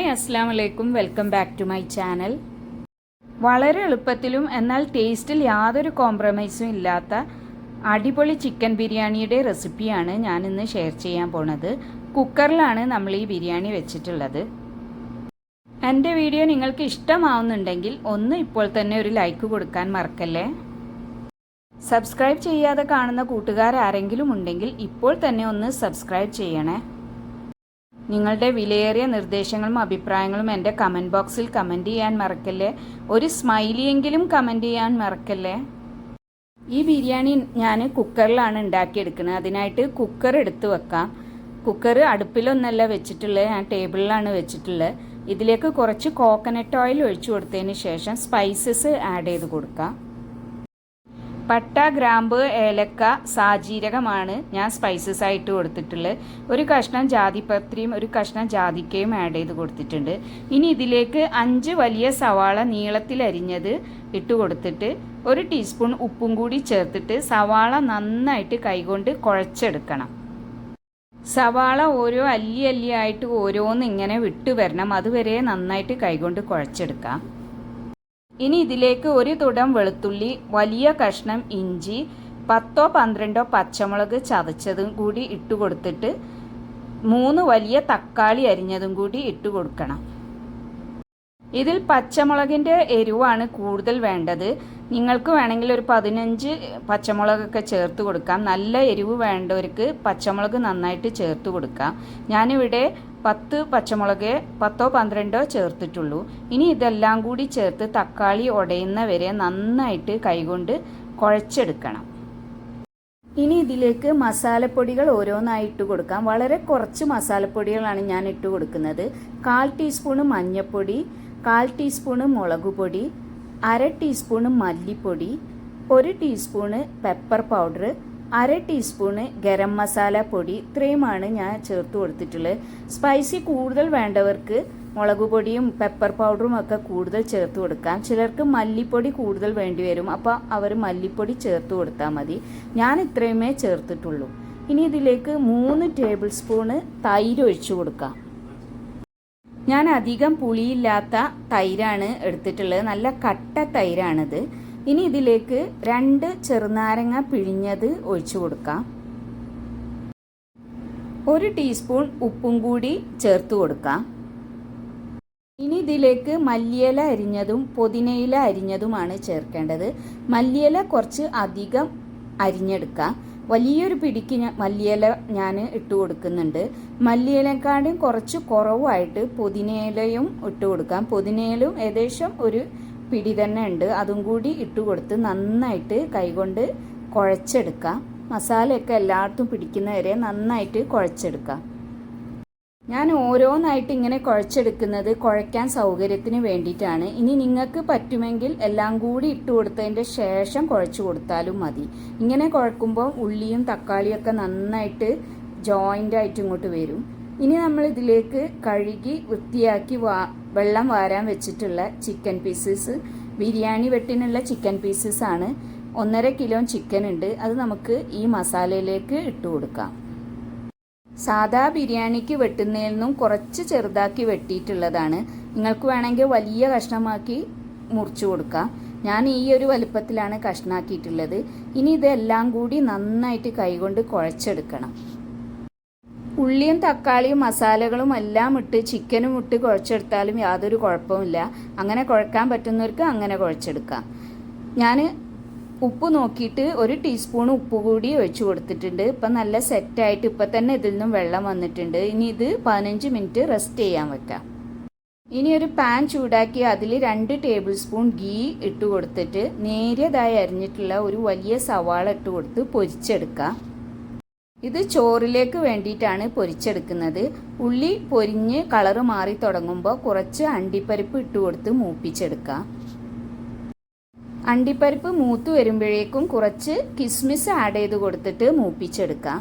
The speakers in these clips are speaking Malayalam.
ഹായ് അസ്സാം വലൈക്കും welcome back to my channel. വളരെ എളുപ്പത്തിലും എന്നാൽ ടേസ്റ്റിൽ യാതൊരു കോംപ്രമൈസും ഇല്ലാത്ത അടിപൊളി ചിക്കൻ ബിരിയാണിയുടെ റെസിപ്പിയാണ് ഞാൻ ഇന്ന് ഷെയർ ചെയ്യാൻ പോണത്. കുക്കറിലാണ് നമ്മൾ ഈ ബിരിയാണി വെച്ചിട്ടുള്ളത്. എന്റെ വീഡിയോ നിങ്ങൾക്ക് ഇഷ്ടമാവുന്നുണ്ടെങ്കിൽ ഒന്ന് ഇപ്പോൾ തന്നെ ഒരു ലൈക്ക് കൊടുക്കാൻ മറക്കല്ലേ? സബ്സ്ക്രൈബ് ചെയ്യാതെ കാണുന്ന കൂട്ടുകാർ ആരെങ്കിലും ഉണ്ടെങ്കിൽ ഇപ്പോൾ തന്നെ ഒന്ന് സബ്സ്ക്രൈബ് ചെയ്യണേ. നിങ്ങളുടെ വിലയേറിയ നിർദ്ദേശങ്ങളും അഭിപ്രായങ്ങളും എന്റെ കമന്റ് ബോക്സിൽ കമന്റ് ചെയ്യാൻ മറക്കല്ലേ? ഒരു സ്മൈലിയെങ്കിലും കമന്റ് ചെയ്യാൻ മറക്കല്ലേ? ഈ ബിരിയാണി ഞാൻ കുക്കറിലാണ് ഉണ്ടാക്കിയെടുക്കുന്നത്. അതിനായിട്ട് കുക്കർ എടുത്തു വെക്കാം. കുക്കർ അടുപ്പിലൊന്നല്ല വെച്ചിട്ടുള്ളത്. ഞാൻ ടേബിളിലാണ് വെച്ചിട്ടുള്ളത്. ഇതിലേക്ക് കുറച്ച് കോക്കനട്ട് ഓയിൽ ഒഴിച്ചു കൊടുത്തതിന് ശേഷം സ്പൈസസ് ആഡ് ചെയ്ത് കൊടുക്കാം. പട്ട ഗ്രാമ്പ് ഏലക്ക സാജീരകമാണ് ഞാൻ സ്പൈസസ് ആയിട്ട് കൊടുത്തിട്ടുള്ളത്. ഒരു കഷ്ണം ജാതിപത്രിയും ഒരു കഷ്ണം ജാതിക്കയും ആഡ് ചെയ്ത് കൊടുത്തിട്ടുണ്ട്. ഇനി ഇതിലേക്ക് അഞ്ച് വലിയ സവാള നീളത്തിൽ അരിഞ്ഞത് ഇട്ട് കൊടുത്തിട്ട് ഒരു ടീസ്പൂൺ ഉപ്പും കൂടി ചേർത്തിട്ട് സവാള നന്നായിട്ട് കൈകൊണ്ട് കുഴച്ചെടുക്കണം. സവാള ഓരോ അല്ലി അല്ലി ആയിട്ട് ഓരോന്ന് ഇങ്ങനെ വിട്ടു വരണം. അതുവരെ നന്നായിട്ട് കൈകൊണ്ട് കുഴച്ചെടുക്കാം. ഇനി ഇതിലേക്ക് ഒരു തുടം വെളുത്തുള്ളി വലിയ കഷ്ണം ഇഞ്ചി പത്തോ പന്ത്രണ്ടോ പച്ചമുളക് ചതച്ചതും കൂടി ഇട്ട് കൊടുത്തിട്ട് മൂന്ന് വലിയ തക്കാളി അരിഞ്ഞതും കൂടി ഇട്ട് കൊടുക്കണം. ഇതിൽ പച്ചമുളകിന്റെ എരിവാണ് കൂടുതൽ വേണ്ടത്. നിങ്ങൾക്ക് വേണമെങ്കിൽ ഒരു പതിനഞ്ച് പച്ചമുളകൊക്കെ ചേർത്ത് കൊടുക്കാം. നല്ല എരിവ് വേണ്ടവർക്ക് പച്ചമുളക് നന്നായിട്ട് ചേർത്ത് കൊടുക്കാം. ഞാനിവിടെ പത്ത് പച്ചമുളക് പത്തോ പന്ത്രണ്ടോ ചേർത്തിട്ടുള്ളൂ. ഇനി ഇതെല്ലാം കൂടി ചേർത്ത് തക്കാളി ഉടയുന്ന വരെ നന്നായിട്ട് കൈകൊണ്ട് കുഴച്ചെടുക്കണം. ഇനി ഇതിലേക്ക് മസാലപ്പൊടികൾ ഓരോന്നായി ഇട്ട് കൊടുക്കാം. വളരെ കുറച്ച് മസാലപ്പൊടികളാണ് ഞാൻ ഇട്ട് കൊടുക്കുന്നത്. കാൽ ടീസ്പൂണ് മഞ്ഞൾപ്പൊടി കാൽ ടീസ്പൂണ് മുളക് പൊടി അര ടീസ്പൂണ് മല്ലിപ്പൊടി ഒരു ടീസ്പൂണ് പെപ്പർ പൗഡർ അര ടീസ്പൂണ് ഗരം മസാല പൊടി. ഇത്രയുമാണ് ഞാൻ ചേർത്ത് കൊടുത്തിട്ടുള്ളത്. സ്പൈസി കൂടുതൽ വേണ്ടവർക്ക് മുളക് പൊടിയും പെപ്പർ പൗഡറും ഒക്കെ കൂടുതൽ ചേർത്ത് കൊടുക്കാം. ചിലർക്ക് മല്ലിപ്പൊടി കൂടുതൽ വേണ്ടി വരും. അപ്പോൾ അവർ മല്ലിപ്പൊടി ചേർത്ത് കൊടുത്താൽ മതി. ഞാൻ ഇത്രയുമേ ചേർത്തിട്ടുള്ളൂ. ഇനി ഇതിലേക്ക് മൂന്ന് ടേബിൾ സ്പൂണ് തൈര് ഒഴിച്ചു കൊടുക്കാം. ഞാൻ അധികം പുളിയില്ലാത്ത തൈരാണ് എടുത്തിട്ടുള്ളത്. നല്ല കട്ട തൈരാണിത്. ഇനി ഇതിലേക്ക് രണ്ട് ചെറുനാരങ്ങ പിഴിഞ്ഞത് ഒഴിച്ചു കൊടുക്കാം. ഒരു ടീസ്പൂൺ ഉപ്പും കൂടി ചേർത്ത് കൊടുക്കാം. ഇനി ഇതിലേക്ക് മല്ലിയില അരിഞ്ഞതും പുതിനയില അരിഞ്ഞതുമാണ് ചേർക്കേണ്ടത്. മല്ലിയില കുറച്ച് അധികം അരിഞ്ഞെടുക്കാം. വലിയൊരു പിടിക്ക് മല്ലിയില ഞാൻ ഇട്ട് കൊടുക്കുന്നുണ്ട്. മല്ലിയിലക്കാടും കുറച്ച് കുറവായിട്ട് പുതിനയിലയും ഇട്ട് കൊടുക്കാം. പുതിനയിലും ഏകദേശം ഒരു പിടി തന്നെ ഉണ്ട്. അതും കൂടി ഇട്ട് കൊടുത്ത് നന്നായിട്ട് കൈകൊണ്ട് കുഴച്ചെടുക്കാം. മസാലയൊക്കെ എല്ലായിടത്തും പിടിക്കുന്നവരെ നന്നായിട്ട് കുഴച്ചെടുക്കാം. ഞാൻ ഓരോന്നായിട്ട് ഇങ്ങനെ കുഴച്ചെടുക്കുന്നത് കുഴയ്ക്കാൻ സൗകര്യത്തിന് വേണ്ടിയിട്ടാണ്. ഇനി നിങ്ങൾക്ക് പറ്റുമെങ്കിൽ എല്ലാം കൂടി ഇട്ട് കൊടുത്തതിന്റെ ശേഷം കുഴച്ചു കൊടുത്താലും മതി. ഇങ്ങനെ കുഴക്കുമ്പോൾ ഉള്ളിയും തക്കാളിയൊക്കെ നന്നായിട്ട് ജോയിന്റ് ആയിട്ട് ഇങ്ങോട്ട് വരും. ഇനി നമ്മൾ ഇതിലേക്ക് കഴുകി വൃത്തിയാക്കി വാ വെള്ളം വാരാൻ വെച്ചിട്ടുള്ള ചിക്കൻ പീസസ് ബിരിയാണി വെട്ടിനുള്ള ചിക്കൻ പീസസ് ആണ്. ഒന്നര കിലോ ചിക്കൻ ഉണ്ട്. അത് നമുക്ക് ഈ മസാലയിലേക്ക് ഇട്ട് കൊടുക്കാം. സാദാ ബിരിയാണിക്ക് വെട്ടുന്നതിൽ നിന്നും കുറച്ച് ചെറുതാക്കി വെട്ടിയിട്ടുള്ളതാണ്. നിങ്ങൾക്ക് വേണമെങ്കിൽ വലിയ കഷ്ണമാക്കി മുറിച്ചു കൊടുക്കാം. ഞാൻ ഈ ഒരു വലുപ്പത്തിലാണ് കഷ്ണാക്കിയിട്ടുള്ളത്. ഇനി ഇതെല്ലാം കൂടി നന്നായിട്ട് കൈകൊണ്ട് കുഴച്ചെടുക്കണം. ഉള്ളിയും തക്കാളിയും മസാലകളും എല്ലാം ഇട്ട് ചിക്കനും ഇട്ട് കുഴച്ചെടുത്താലും യാതൊരു കുഴപ്പമില്ല അങ്ങനെ കുഴക്കാൻ പറ്റുന്നവർക്ക് അങ്ങനെ കുഴച്ചെടുക്കാം. ഞാൻ ഉപ്പ് നോക്കിയിട്ട് ഒരു ടീസ്പൂൺ ഉപ്പ് കൂടി ഒഴിച്ചു കൊടുത്തിട്ടുണ്ട്. ഇപ്പം നല്ല സെറ്റായിട്ട് ഇപ്പം തന്നെ ഇതിൽ നിന്നും വെള്ളം വന്നിട്ടുണ്ട്. ഇനി ഇത് പതിനഞ്ച് മിനിറ്റ് റെസ്റ്റ് ചെയ്യാൻ വെക്കാം. ഇനി ഒരു പാൻ ചൂടാക്കി അതിൽ രണ്ട് ടേബിൾ സ്പൂൺ ഗീ ഇട്ട് കൊടുത്തിട്ട് നേരിയതായി അരിഞ്ഞിട്ടുള്ള ഒരു വലിയ സവാള ഇട്ട് കൊടുത്ത് പൊരിച്ചെടുക്കാം. ഇത് ചോറിലേക്ക് വേണ്ടിയിട്ടാണ് പൊരിച്ചെടുക്കുന്നത്. ഉള്ളി പൊരിഞ്ഞ് കളറ് മാറി തുടങ്ങുമ്പോൾ കുറച്ച് അണ്ടിപ്പരിപ്പ് ഇട്ട് കൊടുത്ത് മൂപ്പിച്ചെടുക്കാം. അണ്ടിപ്പരിപ്പ് മൂത്ത് വരുമ്പോഴേക്കും കുറച്ച് കിസ്മിസ് ആഡ് ചെയ്ത് കൊടുത്തിട്ട് മൂപ്പിച്ചെടുക്കാം.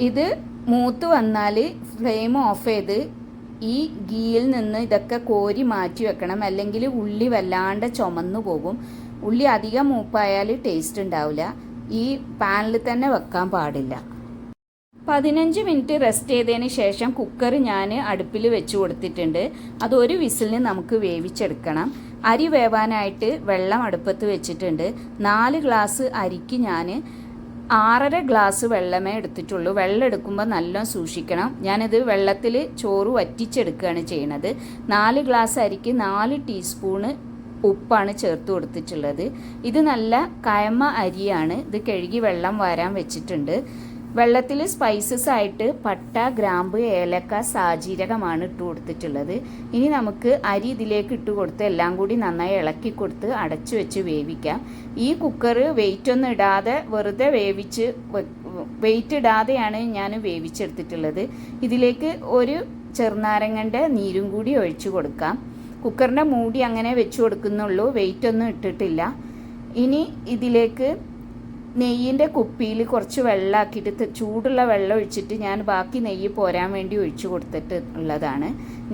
ഇത് മൂത്ത് വന്നാൽ ഫ്ലെയിം ഓഫ് ചെയ്ത് ഈ ഗീയിൽ നിന്ന് ഇതൊക്കെ കോരി മാറ്റി വെക്കണം. അല്ലെങ്കിൽ ഉള്ളി വല്ലാണ്ട് ചുമന്നു പോകും. ഉള്ളി അധികം മൂപ്പായാൽ ടേസ്റ്റ് ഉണ്ടാവില്ല ഈ പാനിൽ തന്നെ വെക്കാൻ പാടില്ല. പതിനഞ്ച് മിനിറ്റ് റെസ്റ്റ് ചെയ്തതിന് ശേഷം കുക്കർ ഞാൻ അടുപ്പിൽ വെച്ച് കൊടുത്തിട്ടുണ്ട്. അത് ഒരു വിസിലിന് നമുക്ക് വേവിച്ചെടുക്കണം. അരി വേവാനായിട്ട് വെള്ളം അടുപ്പത്ത് വെച്ചിട്ടുണ്ട്. നാല് ഗ്ലാസ് അരിക്ക് ഞാൻ ആറര ഗ്ലാസ് വെള്ളമേ എടുത്തിട്ടുള്ളൂ. വെള്ളം എടുക്കുമ്പോൾ നല്ല സൂക്ഷിക്കണം. ഞാനിത് വെള്ളത്തിൽ ചോറ് വറ്റിച്ചെടുക്കുകയാണ് ചെയ്യണത്. നാല് ഗ്ലാസ് അരിക്ക് നാല് ടീസ്പൂണ് ഉപ്പാണ് ചേർത്ത് കൊടുത്തിട്ടുള്ളത്. ഇത് നല്ല കയമ അരിയാണ്. ഇത് കഴുകി വെള്ളം വരാൻ വെച്ചിട്ടുണ്ട്. വെള്ളത്തിൽ സ്പൈസസ് ആയിട്ട് പട്ട ഗ്രാമ്പ് ഏലക്ക സാജീരകമാണ് ഇട്ട് കൊടുത്തിട്ടുള്ളത്. ഇനി നമുക്ക് അരി ഇതിലേക്ക് ഇട്ട് കൊടുത്ത് എല്ലാം കൂടി നന്നായി ഇളക്കി കൊടുത്ത് അടച്ചു വെച്ച് വേവിക്കാം. ഈ കുക്കർ വെയിറ്റ് ഒന്നും ഇടാതെ വെറുതെ വേവിച്ച് വെയിറ്റ് ഇടാതെയാണ് ഞാൻ വേവിച്ചെടുത്തിട്ടുള്ളത്. ഇതിലേക്ക് ഒരു ചെറുനാരങ്ങന്റെ നീരും കൂടി ഒഴിച്ചു കൊടുക്കാം. കുക്കറിന്റെ മൂടി അങ്ങനെ വെച്ച് കൊടുക്കുന്നുള്ളൂ. വെയിറ്റ് ഒന്നും ഇട്ടിട്ടില്ല. ഇനി ഇതിലേക്ക് നെയ്യിന്റെ കുപ്പിയിൽ കുറച്ച് വെള്ളമാക്കിയിട്ട് ചൂടുള്ള വെള്ളം ഒഴിച്ചിട്ട് ഞാൻ ബാക്കി നെയ്യ് പോരാൻ വേണ്ടി ഒഴിച്ചു കൊടുത്തിട്ട് ഉള്ളതാണ്.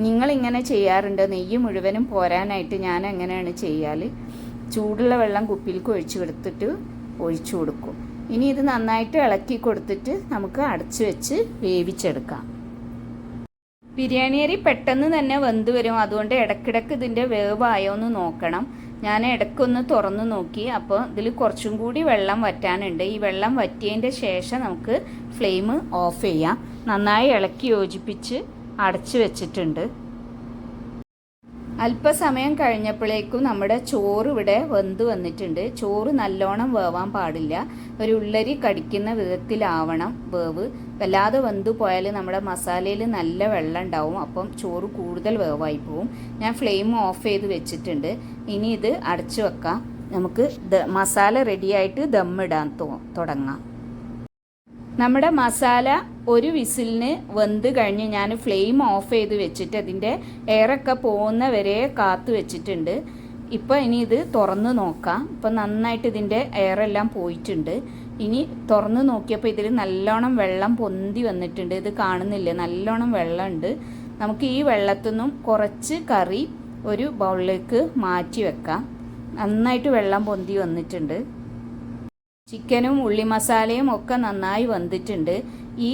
നിങ്ങളിങ്ങനെ ചെയ്യാറുണ്ട്? നെയ്യ് മുഴുവനും പോരാനായിട്ട് ഞാൻ എങ്ങനെയാണ് ചെയ്യാൽ ചൂടുള്ള വെള്ളം കുപ്പിയിലേക്ക് ഒഴിച്ചു കൊടുത്തിട്ട് ഒഴിച്ചു കൊടുക്കും. ഇനി ഇത് നന്നായിട്ട് ഇളക്കി കൊടുത്തിട്ട് നമുക്ക് അടച്ചു വെച്ച് വേവിച്ചെടുക്കാം. ബിരിയാണി അരി പെട്ടെന്ന് തന്നെ വെന്ത് വരും. അതുകൊണ്ട് ഇടയ്ക്കിടയ്ക്ക് ഇതിന്റെ വേവായോ എന്ന് നോക്കണം. ഞാൻ ഇടയ്ക്കൊന്ന് തുറന്നു നോക്കി. അപ്പോൾ ഇതിൽ കുറച്ചും കൂടി വെള്ളം വറ്റാനുണ്ട്. ഈ വെള്ളം വറ്റിയതിന്റെ ശേഷം നമുക്ക് ഫ്ലെയിം ഓഫ് ചെയ്യാം. നന്നായി ഇളക്കി യോജിപ്പിച്ച് അടച്ചു വെച്ചിട്ടുണ്ട്. അല്പസമയം കഴിഞ്ഞപ്പോഴേക്കും നമ്മുടെ ചോറ് ഇവിടെ വെന്ത് വന്നിട്ടുണ്ട്. ചോറ് നല്ലോണം വേവാൻ പാടില്ല. ഒരു ഉള്ളരി കടിക്കുന്ന വിധത്തിലാവണം വേവ്. വല്ലാതെ വെന്ത് പോയാൽ നമ്മുടെ മസാലയിൽ നല്ല വെള്ളം ഉണ്ടാവും. അപ്പം ചോറ് കൂടുതൽ വേവായി പോവും. ഞാൻ ഫ്ലെയിം ഓഫ് ചെയ്ത് വെച്ചിട്ടുണ്ട്. ഇനി ഇത് അടച്ചു വെക്കാം. നമുക്ക് മസാല റെഡിയായിട്ട് ദമ്മിടാൻ തുടങ്ങാം. നമ്മുടെ മസാല ഒരു വിസിലിന് വെന്ത് കഴിഞ്ഞ് ഞാൻ ഫ്ലെയിം ഓഫ് ചെയ്ത് വെച്ചിട്ട് അതിന്റെ എയറൊക്കെ പോകുന്ന വരെ കാത്തു വെച്ചിട്ടുണ്ട്. ഇപ്പോൾ ഇനി ഇത് തുറന്ന് നോക്കാം. ഇപ്പം നന്നായിട്ട് ഇതിന്റെ എയറെല്ലാം പോയിട്ടുണ്ട്. ഇനി തുറന്ന് നോക്കിയപ്പോൾ ഇതിൽ നല്ലോണം വെള്ളം പൊന്തി വന്നിട്ടുണ്ട്. ഇത് കാണുന്നില്ല? നല്ലോണം വെള്ളമുണ്ട്. നമുക്ക് ഈ വെള്ളത്തിൽ നിന്നും കുറച്ച് കറി ഒരു ബൗളിലേക്ക് മാറ്റി വെക്കാം. നന്നായിട്ട് വെള്ളം പൊന്തി വന്നിട്ടുണ്ട്. ചിക്കനും ഉള്ളി മസാലയും ഒക്കെ നന്നായി വന്നിട്ടുണ്ട് ഈ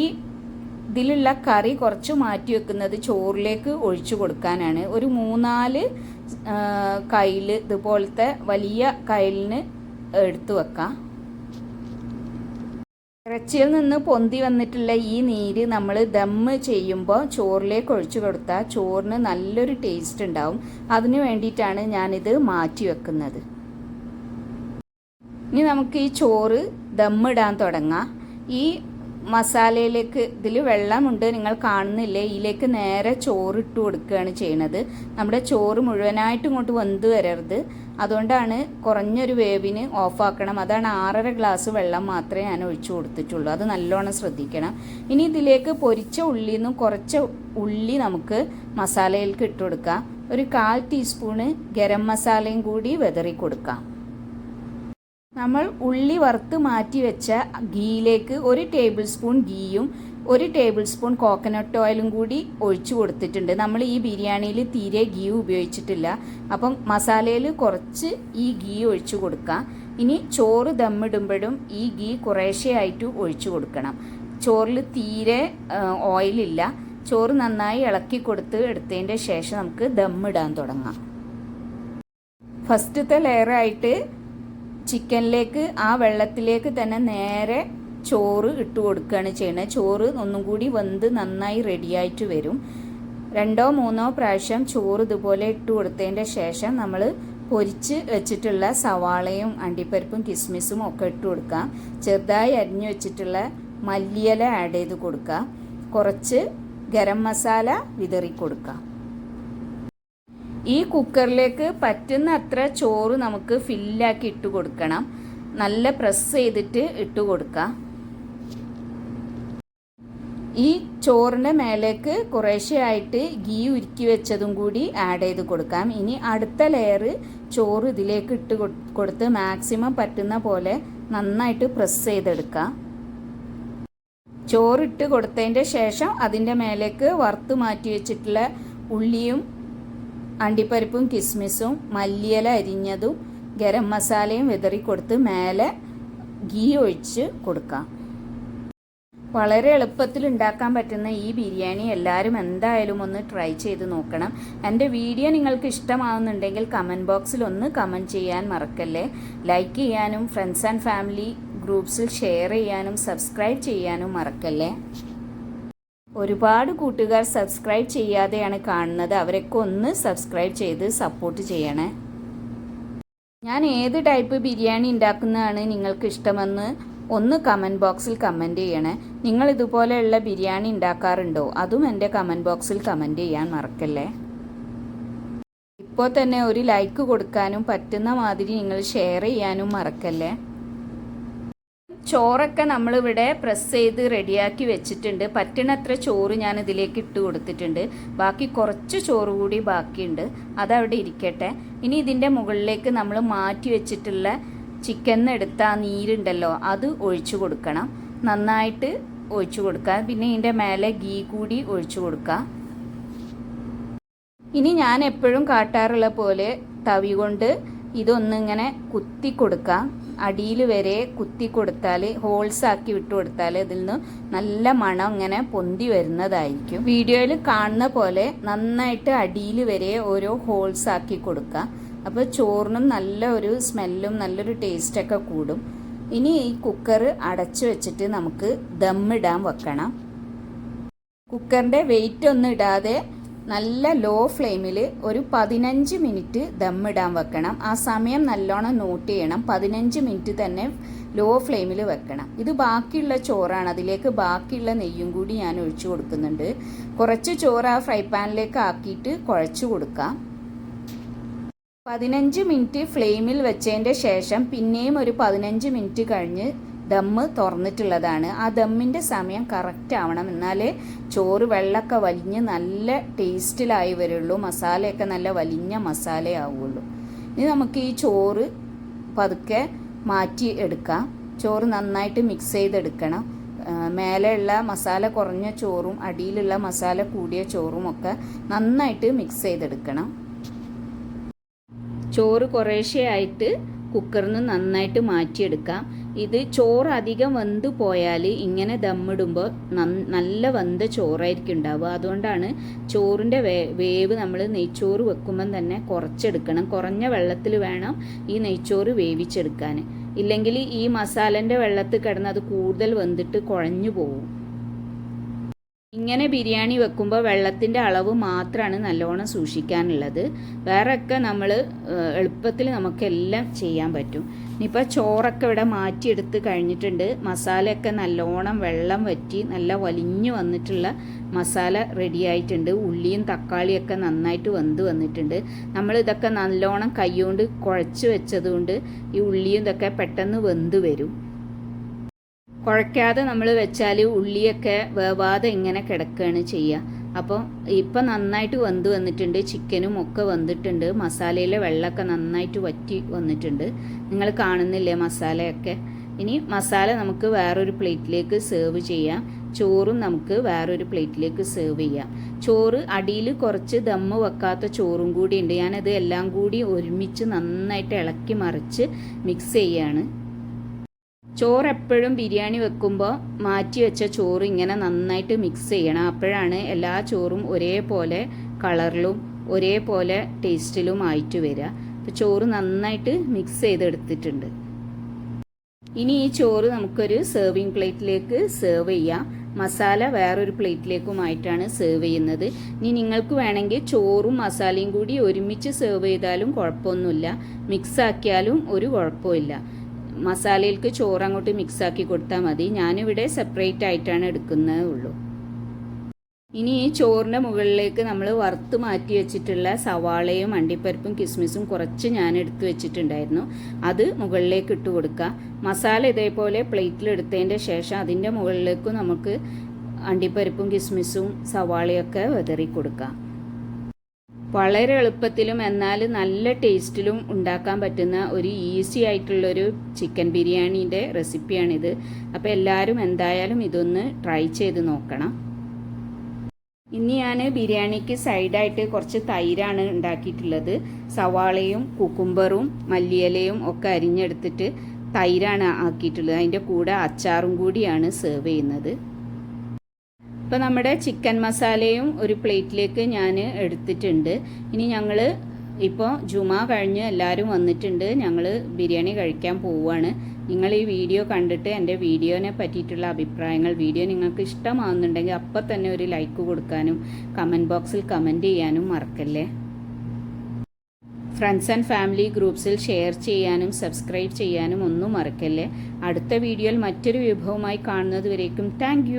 ഇതിലുള്ള കറി കുറച്ച് മാറ്റി വെക്കുന്നത് ചോറിലേക്ക് ഒഴിച്ചു കൊടുക്കാനാണ്. ഒരു മൂന്നാൽ കയ്യിൽ ഇതുപോലത്തെ വലിയ കയ്യിലിന് എടുത്തു വെക്കാം. ഇറച്ചിയിൽ നിന്ന് പൊന്തി വന്നിട്ടുള്ള ഈ നീര് നമ്മൾ ദമ്മ് ചെയ്യുമ്പോൾ ചോറിലേക്ക് ഒഴിച്ചു കൊടുത്താൽ ചോറിന് നല്ലൊരു ടേസ്റ്റ് ഉണ്ടാവും. അതിന് വേണ്ടിയിട്ടാണ് ഞാനിത് മാറ്റി വെക്കുന്നത്. ഇനി നമുക്ക് ഈ ചോറ് ദമ്മിടാൻ തുടങ്ങാം. ഈ മസാലയിലേക്ക് ഇതിൽ വെള്ളമുണ്ട്. നിങ്ങൾ കാണുന്നില്ലേ? ഇതിലേക്ക് നേരെ ചോറ് ഇട്ട് കൊടുക്കുകയാണ് ചെയ്യുന്നത് നമ്മുടെ ചോറ് മുഴുവനായിട്ട് ഇങ്ങോട്ട് വെന്ത് വരരുത്. അതുകൊണ്ടാണ് കുറഞ്ഞൊരു വേവിന് ഓഫാക്കണം. അതാണ് ആറര ഗ്ലാസ് വെള്ളം മാത്രമേ ഞാൻ ഒഴിച്ചു കൊടുത്തിട്ടുള്ളൂ. അത് നല്ലോണം ശ്രദ്ധിക്കണം. ഇനി ഇതിലേക്ക് പൊരിച്ച ഉള്ളി നിന്നും കുറച്ച് ഉള്ളി നമുക്ക് മസാലയിലേക്ക് ഇട്ട് കൊടുക്കാം. ഒരു കാൽ ടീസ്പൂണ് ഗരം മസാലയും കൂടി വെതറി കൊടുക്കാം. നമ്മൾ ഉള്ളി വറുത്ത് മാറ്റി വെച്ച ഗീയിലേക്ക് ഒരു ടേബിൾ സ്പൂൺ ഗീയും ഒരു ടേബിൾ സ്പൂൺ കോക്കനട്ട് ഓയിലും കൂടി ഒഴിച്ചു കൊടുത്തിട്ടുണ്ട്. നമ്മൾ ഈ ബിരിയാണിയിൽ തീരെ ഗീ ഉപയോഗിച്ചിട്ടില്ല. അപ്പം മസാലയിൽ കുറച്ച് ഈ ഗീ ഒഴിച്ചു കൊടുക്കാം. ഇനി ചോറ് ദമ്മിടുമ്പോഴും ഈ ഗീ കുറേശ്ശെയായിട്ട് ഒഴിച്ചു കൊടുക്കണം. ചോറിൽ തീരെ ഓയിലില്ല ചോറ് നന്നായി ഇളക്കി കൊടുത്ത് എടുത്തതിന്റെ ശേഷം നമുക്ക് ദമ്മിടാൻ തുടങ്ങാം. ഫസ്റ്റത്തെ ലെയറായിട്ട് ചിക്കനിലേക്ക് ആ വെള്ളത്തിലേക്ക് തന്നെ നേരെ ചോറ് ഇട്ട് കൊടുക്കുകയാണ് ചെയ്യുന്നത്. ചോറ് ഒന്നും കൂടി വെന്ത് നന്നായി റെഡിയായിട്ട് വരും. രണ്ടോ മൂന്നോ പ്രാവശ്യം ചോറ് ഇതുപോലെ ഇട്ട് കൊടുത്തതിന്റെ ശേഷം നമ്മൾ പൊരിച്ച് വെച്ചിട്ടുള്ള സവാളയും അണ്ടിപ്പരിപ്പും കിസ്മിസും ഒക്കെ ഇട്ട് കൊടുക്കാം ചെറുതായി അരിഞ്ഞു വെച്ചിട്ടുള്ള മല്ലിയില ആഡ് ചെയ്ത് കൊടുക്കുക. കുറച്ച് ഗരം മസാല വിതറി കൊടുക്കാം ഈ കുക്കറിലേക്ക് പറ്റുന്ന അത്ര ചോറ് നമുക്ക് ഫില്ലാക്കി ഇട്ട് കൊടുക്കണം. നല്ല പ്രസ് ചെയ്തിട്ട് ഇട്ട് കൊടുക്കുക ഈ ചോറിന്റെ മേലേക്ക് കുറേശ്ശെയായിട്ട് ഗീ ഉരുക്കി വെച്ചതും കൂടി ആഡ് ചെയ്ത് കൊടുക്കാം. ഇനി അടുത്ത ലെയർ ചോറ് ഇതിലേക്ക് ഇട്ട് കൊടുത്ത് മാക്സിമം പറ്റുന്ന പോലെ നന്നായിട്ട് പ്രസ് ചെയ്തെടുക്കാം. ചോറിട്ട് കൊടുത്തതിന്റെ ശേഷം അതിന്റെ മേലേക്ക് വറുത്ത് മാറ്റി വെച്ചിട്ടുള്ള ഉള്ളിയും അണ്ടിപ്പരിപ്പും കിസ്മിസും മല്ലിയില അരിഞ്ഞതും ഗരം മസാലയും വിതറി കൊടുത്ത് മേലെ ഗീ ഒഴിച്ച് കൊടുക്കാം. വളരെ എളുപ്പത്തിൽ ഉണ്ടാക്കാൻ പറ്റുന്ന ഈ ബിരിയാണി എല്ലാവരും എന്തായാലും ഒന്ന് ട്രൈ ചെയ്ത് നോക്കണം. എന്റെ വീഡിയോ നിങ്ങൾക്ക് ഇഷ്ടമാവുന്നുണ്ടെങ്കിൽ കമന്റ് ബോക്സിൽ ഒന്ന് കമന്റ് ചെയ്യാൻ മറക്കല്ലേ. ലൈക്ക് ചെയ്യാനും ഫ്രണ്ട്സ് ആൻഡ് ഫാമിലി ഗ്രൂപ്പ്സിൽ ഷെയർ ചെയ്യാനും സബ്സ്ക്രൈബ് ചെയ്യാനും മറക്കല്ലേ. ഒരുപാട് കൂട്ടുകാർ സബ്സ്ക്രൈബ് ചെയ്യാതെയാണ് കാണുന്നത്. അവരൊക്കെ ഒന്ന് സബ്സ്ക്രൈബ് ചെയ്ത് സപ്പോർട്ട് ചെയ്യണേ. ഞാൻ ഏത് ടൈപ്പ് ബിരിയാണി ഉണ്ടാക്കുന്നതാണ് നിങ്ങൾക്ക് ഇഷ്ടമെന്ന് ഒന്ന് കമന്റ് ബോക്സിൽ കമന്റ് ചെയ്യണേ. നിങ്ങൾ ഇതുപോലെയുള്ള ബിരിയാണി ഉണ്ടാക്കാറുണ്ടോ? അതും എന്റെ കമന്റ് ബോക്സിൽ കമന്റ് ചെയ്യാൻ മറക്കല്ലേ? ഇപ്പോൾ തന്നെ ഒരു ലൈക്ക് കൊടുക്കാനും പറ്റുന്ന മാതിരി നിങ്ങൾ ഷെയർ ചെയ്യാനും മറക്കല്ലേ? ചോറൊക്കെ നമ്മളിവിടെ പ്രസ് ചെയ്ത് റെഡിയാക്കി വെച്ചിട്ടുണ്ട്. പറ്റണത്ര ചോറ് ഞാൻ ഇതിലേക്ക് ഇട്ട് കൊടുത്തിട്ടുണ്ട്. ബാക്കി കുറച്ച് ചോറ് കൂടി ബാക്കിയുണ്ട്. അതവിടെ ഇരിക്കട്ടെ. ഇനി ഇതിന്റെ മുകളിലേക്ക് നമ്മൾ മാറ്റി വെച്ചിട്ടുള്ള ചിക്കൻ എടുത്ത ആ നീരുണ്ടല്ലോ അത് ഒഴിച്ചു കൊടുക്കണം. നന്നായിട്ട് ഒഴിച്ചു കൊടുക്കുക. പിന്നെ ഇതിന്റെ മേലെ ഗീ കൂടി ഒഴിച്ചു കൊടുക്കുക. ഇനി ഞാൻ എപ്പോഴും കാട്ടാറുള്ള പോലെ തവി കൊണ്ട് ഇതൊന്നിങ്ങനെ കുത്തി കൊടുക്കുക അടിയിൽ വരെ കുത്തി കൊടുത്താൽ ഹോൾസ് ആക്കി വിട്ടു കൊടുത്താൽ ഇതിൽ നിന്ന് നല്ല മണം ഇങ്ങനെ പൊന്തി വരുന്നതായിരിക്കും. വീഡിയോയിൽ കാണുന്ന പോലെ നന്നായിട്ട് അടിയിൽ വരെ ഓരോ ഹോൾസ് ആക്കി കൊടുക്കുക അപ്പോൾ ചോറിനും നല്ല ഒരു സ്മെല്ലും നല്ലൊരു ടേസ്റ്റൊക്കെ കൂടും. ഇനി ഈ കുക്കർ അടച്ചു വെച്ചിട്ട് നമുക്ക് ദമ്മിടാൻ വെക്കണം. കുക്കറിന്റെ വെയിറ്റ് ഒന്നും ഇടാതെ നല്ല ലോ ഫ്ലെയിമിൽ ഒരു പതിനഞ്ച് മിനിറ്റ് ദമ്മിടാൻ വെക്കണം. ആ സമയം നല്ലോണം നോട്ട് ചെയ്യണം. പതിനഞ്ച് മിനിറ്റ് തന്നെ ലോ ഫ്ലെയിമിൽ വെക്കണം. ഇത് ബാക്കിയുള്ള ചോറാണ്. അതിലേക്ക് ബാക്കിയുള്ള നെയ്യും കൂടി ഞാൻ ഒഴിച്ചു കൊടുക്കുന്നുണ്ട്. കുറച്ച് ചോറ് ആ ഫ്രൈ പാനിലേക്ക് ആക്കിയിട്ട് കുഴച്ചു കൊടുക്കാം. പതിനഞ്ച് മിനിറ്റ് ഫ്ലെയിമിൽ വെച്ചതിന്റെ ശേഷം പിന്നെയും ഒരു പതിനഞ്ച് മിനിറ്റ് കഴിഞ്ഞ് ദമ്മ് തുറന്നിട്ടുള്ളതാണ്. ആ ദമ്മിന്റെ സമയം കറക്റ്റ് ആവണം. എന്നാലേ ചോറ് വെള്ളമൊക്കെ വലിഞ്ഞ് നല്ല ടേസ്റ്റിലായി വരുള്ളൂ. മസാലയൊക്കെ നല്ല വലിഞ്ഞ മസാലയാവുള്ളൂ ഇനി നമുക്ക് ഈ ചോറ് പതുക്കെ മാറ്റി എടുക്കാം. ചോറ് നന്നായിട്ട് മിക്സ് ചെയ്തെടുക്കണം. മേലെയുള്ള മസാല കുറഞ്ഞ ചോറും അടിയിലുള്ള മസാല കൂടിയ ചോറും ഒക്കെ നന്നായിട്ട് മിക്സ് ചെയ്തെടുക്കണം. ചോറ് കുറേശ്ശെയായിട്ട് കുക്കറിൽ നിന്ന് നന്നായിട്ട് മാറ്റിയെടുക്കാം. ഇത് ചോറ് അധികം വെന്ത് പോയാൽ ഇങ്ങനെ ദമ്മിടുമ്പോൾ നല്ല വെന്ത ചോറായിരിക്കും ഉണ്ടാവുക. അതുകൊണ്ടാണ് ചോറിന്റെ വേവ് നമ്മൾ നെയ്ച്ചോറ് വെക്കുമ്പം തന്നെ കുറച്ചെടുക്കണം. കുറഞ്ഞ വെള്ളത്തിൽ വേണം ഈ നെയ്ച്ചോറ് വേവിച്ചെടുക്കാൻ. ഇല്ലെങ്കിൽ ഈ മസാലന്റെ വെള്ളത്തിൽ കിടന്ന് അത് കൂടുതൽ വെന്തിട്ട് കുഴഞ്ഞു പോകും ഇങ്ങനെ ബിരിയാണി വെക്കുമ്പോൾ വെള്ളത്തിന്റെ അളവ് മാത്രമാണ് നല്ലോണം സൂക്ഷിക്കാനുള്ളത്. വേറെയൊക്കെ നമ്മൾ എളുപ്പത്തിൽ നമുക്കെല്ലാം ചെയ്യാൻ പറ്റും. ഇനിയിപ്പോൾ ചോറൊക്കെ ഇവിടെ മാറ്റിയെടുത്ത് കഴിഞ്ഞിട്ടുണ്ട്. മസാലയൊക്കെ നല്ലോണം വെള്ളം വറ്റി നല്ല വലിഞ്ഞു വന്നിട്ടുള്ള മസാല റെഡി ആയിട്ടുണ്ട്. ഉള്ളിയും തക്കാളിയൊക്കെ നന്നായിട്ട് വെന്ത് വന്നിട്ടുണ്ട്. നമ്മൾ ഇതൊക്കെ നല്ലോണം കൈകൊണ്ട് കുഴച്ച് വെച്ചതുകൊണ്ട് ഈ ഉള്ളിയും ഇതൊക്കെ പെട്ടെന്ന് വെന്ത് വരും. കുഴയ്ക്കാതെ നമ്മൾ വെച്ചാൽ ഉള്ളിയൊക്കെ വേവാതെ ഇങ്ങനെ കിടക്കുകയാണ് ചെയ്യുക അപ്പോൾ ഇപ്പം നന്നായിട്ട് വെന്ത് വന്നിട്ടുണ്ട് ചിക്കനും ഒക്കെ വന്നിട്ടുണ്ട് മസാലയിലെ വെള്ളമൊക്കെ നന്നായിട്ട് വറ്റി വന്നിട്ടുണ്ട്. നിങ്ങൾ കാണുന്നില്ലേ മസാലയൊക്കെ? ഇനി മസാല നമുക്ക് വേറൊരു പ്ലേറ്റിലേക്ക് സെർവ് ചെയ്യാം. ചോറും നമുക്ക് വേറൊരു പ്ലേറ്റിലേക്ക് സെർവ് ചെയ്യാം. ചോറ് അടിയിൽ കുറച്ച് ദമ്മ് വെക്കാത്ത ചോറും കൂടി ഉണ്ട്. ഞാനത് എല്ലാം കൂടി ഒരുമിച്ച് നന്നായിട്ട് ഇളക്കി മറിച്ച് മിക്സ് ചെയ്യാണ്. ചോറ് എപ്പോഴും ബിരിയാണി വെക്കുമ്പോൾ മാറ്റി വെച്ച ചോറ് ഇങ്ങനെ നന്നായിട്ട് മിക്സ് ചെയ്യണം. അപ്പോഴാണ് എല്ലാ ചോറും ഒരേപോലെ കളറിലും ഒരേപോലെ ടേസ്റ്റിലും ആയിട്ട് വരിക അപ്പോൾ ചോറ് നന്നായിട്ട് മിക്സ് ചെയ്തെടുത്തിട്ടുണ്ട്. ഇനി ഈ ചോറ് നമുക്കൊരു സെർവിങ് പ്ലേറ്റിലേക്ക് സെർവ് ചെയ്യാം. മസാല വേറൊരു പ്ലേറ്റിലേക്കുമായിട്ടാണ് സെർവ് ചെയ്യുന്നത്. ഇനി നിങ്ങൾക്ക് വേണമെങ്കിൽ ചോറും മസാലയും കൂടി ഒരുമിച്ച് സെർവ് ചെയ്താലും കുഴപ്പമൊന്നുമില്ല. മിക്സ് ആക്കിയാലും ഒരു കുഴപ്പമില്ല. മസാലയിലേക്ക് ചോറ് അങ്ങോട്ട് മിക്സ് ആക്കി കൊടുത്താൽ മതി. ഞാനിവിടെ സെപ്പറേറ്റ് ആയിട്ടാണ് എടുക്കുന്നത് ഉള്ളൂ. ഇനി ഈ ചോറിന്റെ മുകളിലേക്ക് നമ്മൾ വറുത്ത് മാറ്റി വെച്ചിട്ടുള്ള സവാളയും അണ്ടിപ്പരിപ്പും കിസ്മിസും കുറച്ച് ഞാൻ എടുത്തു വെച്ചിട്ടുണ്ടായിരുന്നു. അത് മുകളിലേക്ക് ഇട്ട് കൊടുക്കുക. മസാല ഇതേപോലെ പ്ലേറ്റിൽ എടുത്തതിന്റെ ശേഷം അതിന്റെ മുകളിലേക്ക് നമുക്ക് അണ്ടിപ്പരിപ്പും കിസ്മിസും സവാളയൊക്കെ വിതറി കൊടുക്കാം. വളരെ എളുപ്പത്തിലും എന്നാൽ നല്ല ടേസ്റ്റിലും ഉണ്ടാക്കാൻ പറ്റുന്ന ഒരു ഈസി ആയിട്ടുള്ളൊരു ചിക്കൻ ബിരിയാണീന്റെ റെസിപ്പിയാണിത്. അപ്പോൾ എല്ലാവരും എന്തായാലും ഇതൊന്ന് ട്രൈ ചെയ്ത് നോക്കണം. ഇനി ഞാൻ ബിരിയാണിക്ക് സൈഡായിട്ട് കുറച്ച് തൈരാണ് ഉണ്ടാക്കിയിട്ടുള്ളത്. സവാളയും കുക്കുംബറും മല്ലിയലയും ഒക്കെ അരിഞ്ഞെടുത്തിട്ട് തൈരാണ് ആക്കിയിട്ടുള്ളത്. അതിന്റെ കൂടെ അച്ചാറും കൂടിയാണ് സെർവ് ചെയ്യുന്നത്. ഇപ്പോൾ നമ്മുടെ ചിക്കൻ മസാലയും ഒരു പ്ലേറ്റിലേക്ക് ഞാൻ എടുത്തിട്ടുണ്ട്. ഇനി ഞങ്ങൾ ഇപ്പോൾ ജുമാ കഴിഞ്ഞ് എല്ലാവരും വന്നിട്ടുണ്ട്. ഞങ്ങൾ ബിരിയാണി കഴിക്കാൻ പോവുകയാണ്. നിങ്ങൾ ഈ വീഡിയോ കണ്ടിട്ട് എന്റെ വീഡിയോനെ പറ്റിയിട്ടുള്ള അഭിപ്രായങ്ങൾ വീഡിയോ നിങ്ങൾക്ക് ഇഷ്ടമാകുന്നുണ്ടെങ്കിൽ അപ്പം തന്നെ ഒരു ലൈക്ക് കൊടുക്കാനും കമന്റ് ബോക്സിൽ കമന്റ് ചെയ്യാനും മറക്കല്ലേ? ഫ്രണ്ട്സ് ആൻഡ് ഫാമിലി ഗ്രൂപ്പ്സിൽ ഷെയർ ചെയ്യാനും സബ്സ്ക്രൈബ് ചെയ്യാനും ഒന്നും മറക്കല്ലേ? അടുത്ത വീഡിയോയിൽ മറ്റൊരു വിഭവമായി കാണുന്നത് വരേക്കും. താങ്ക്